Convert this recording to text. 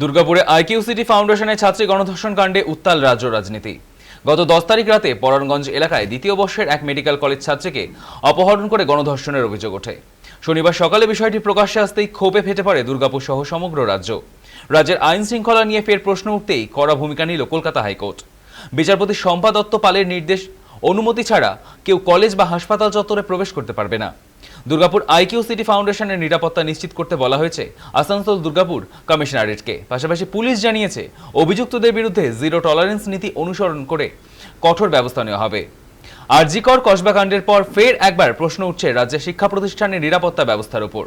দুর্গাপুরে IQ city ফাউন্ডেশনের ছাত্রী গণধর্ষণ কাণ্ডে উত্তাল রাজ্য রাজনীতি। গত দশ তারিখ রাতে পরাণগঞ্জ এলাকায় দ্বিতীয় বর্ষের এক মেডিকেল কলেজ ছাত্রীকে অপহরণ করে গণধর্ষণের অভিযোগ ওঠে। শনিবার সকালে বিষয়টি প্রকাশ্যে আসতেই ক্ষোভে ফেটে পড়ে দুর্গাপুর সহ সমগ্র রাজ্য। রাজ্যের আইন শৃঙ্খলা নিয়ে ফের প্রশ্ন উঠতেই কড়া ভূমিকা নিল কলকাতা হাইকোর্ট। বিচারপতি শম্পা দত্ত পালের নির্দেশ, অনুমতি ছাড়া কেউ কলেজ বা হাসপাতাল চত্বরে প্রবেশ করতে পারবে না। দুর্গাপুর আইকিউ সিটি ফাউন্ডেশনের নিরাপত্তা নিশ্চিত করতে বলা হয়েছে আসানসোল দুর্গাপুর কমিশনারেটকে। পাশাপাশি পুলিশ জানিয়েছে, অভিযুক্তদের বিরুদ্ধে জিরো টলারেন্স নীতি অনুসরণ করে কঠোর ব্যবস্থা নেওয়া হবে। আরজিকর কসবা কাণ্ডের পর ফের একবার প্রশ্ন উঠছে রাজ্যের শিক্ষা প্রতিষ্ঠানের নিরাপত্তা ব্যবস্থার উপর।